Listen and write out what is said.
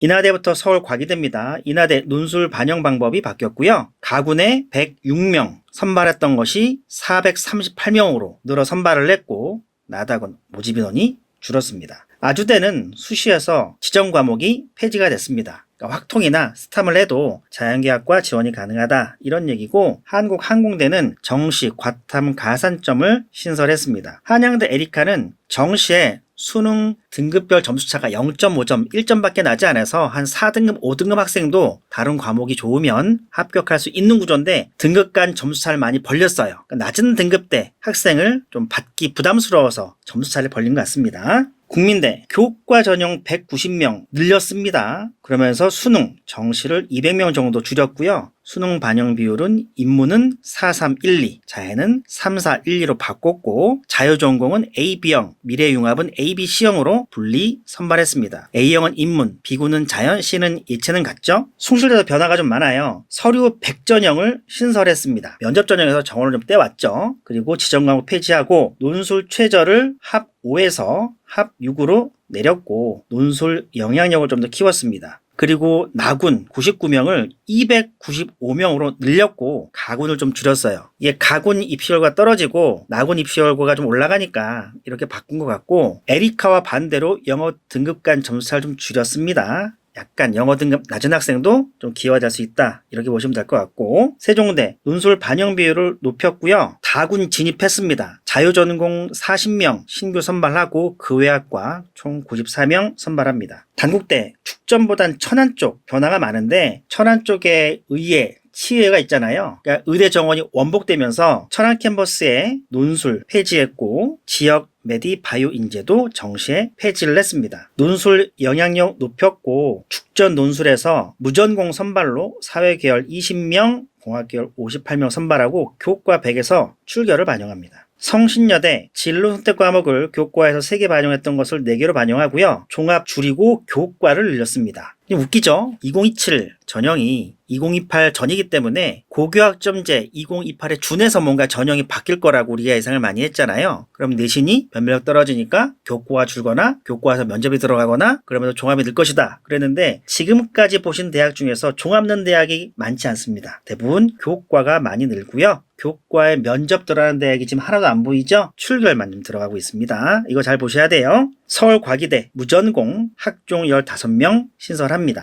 인하대부터 서울 과기대입니다. 인하대 논술 반영 방법이 바뀌었고요. 가군에 106명 선발했던 것이 438명으로 늘어 선발을 했고 나다군 모집 인원이 줄었습니다. 아주대는 수시에서 지정 과목이 폐지가 됐습니다. 그러니까 확통이나 스탐을 해도 자연계약과 지원이 가능하다 이런 얘기고 한국항공대는 정시 과탐 가산점을 신설했습니다. 한양대 에리카는 정시에 수능 등급별 점수차가 0.5점, 1점밖에 나지 않아서 한 4등급, 5등급 학생도 다른 과목이 좋으면 합격할 수 있는 구조인데 등급 간 점수차를 많이 벌렸어요. 그러니까 낮은 등급대 학생을 좀 받기 부담스러워서 점수차를 벌린 것 같습니다. 국민대 교과 전형 190명 늘렸습니다. 그러면서 수능 정시를 200명 정도 줄였고요. 수능 반영 비율은 인문은 4312, 자해는 3412로 바꿨고 자유전공은 A, B형, 미래융합은 A, B, C형으로 분리 선발했습니다. A형은 인문, B군은 자연, C는 예체능 같죠? 숭실대도 변화가 좀 많아요. 서류 100전형을 신설했습니다. 면접 전형에서 정원을 좀 떼왔죠. 그리고 지정 과목 폐지하고 논술 최저를 합 5에서 합 6으로 내렸고 논술 영향력을 좀 더 키웠습니다. 그리고 나군 99명을 295명으로 늘렸고 가군을 좀 줄였어요. 이게 가군 입시열과 떨어지고 나군 입시열과가 좀 올라가니까 이렇게 바꾼 것 같고 에리카와 반대로 영어 등급 간 점수차를 좀 줄였습니다. 약간 영어 등급 낮은 학생도 좀 기여할 수 있다 이렇게 보시면 될 것 같고 세종대 논술 반영 비율을 높였고요 다군 진입했습니다 자유전공 40명 신규 선발하고 그 외학과 총 94명 선발합니다 단국대 축전보단 천안 쪽 변화가 많은데 천안 쪽에 의회 치회가 있잖아요. 그러니까 의대 정원이 원복되면서 천안 캠퍼스에 논술 폐지했고 지역 메디 바이오 인재도 정시에 폐지를 했습니다. 논술 영향력 높였고 축전 논술에서 무전공 선발로 사회계열 20명, 공학계열 58명 선발하고 교과 100에서 출결을 반영합니다. 성신여대 진로 선택 과목을 교과에서 3개 반영했던 것을 4개로 반영하고요. 종합 줄이고 교과를 늘렸습니다. 웃기죠? 2027 전형이 2028 전이기 때문에 고교학점제 2028에 준해서 뭔가 전형이 바뀔 거라고 우리가 예상을 많이 했잖아요. 그럼 내신이 변별력 떨어지니까 교과가 줄거나 교과에서 면접이 들어가거나 그러면서 종합이 늘 것이다. 그랬는데 지금까지 보신 대학 중에서 종합 는 대학이 많지 않습니다. 대부분 교과가 많이 늘고요. 교과에 면접 들어가는 대학이 지금 하나도 안 보이죠? 출결만 좀 들어가고 있습니다. 이거 잘 보셔야 돼요. 서울 과기대 무전공 학종 15명 신설 합니다.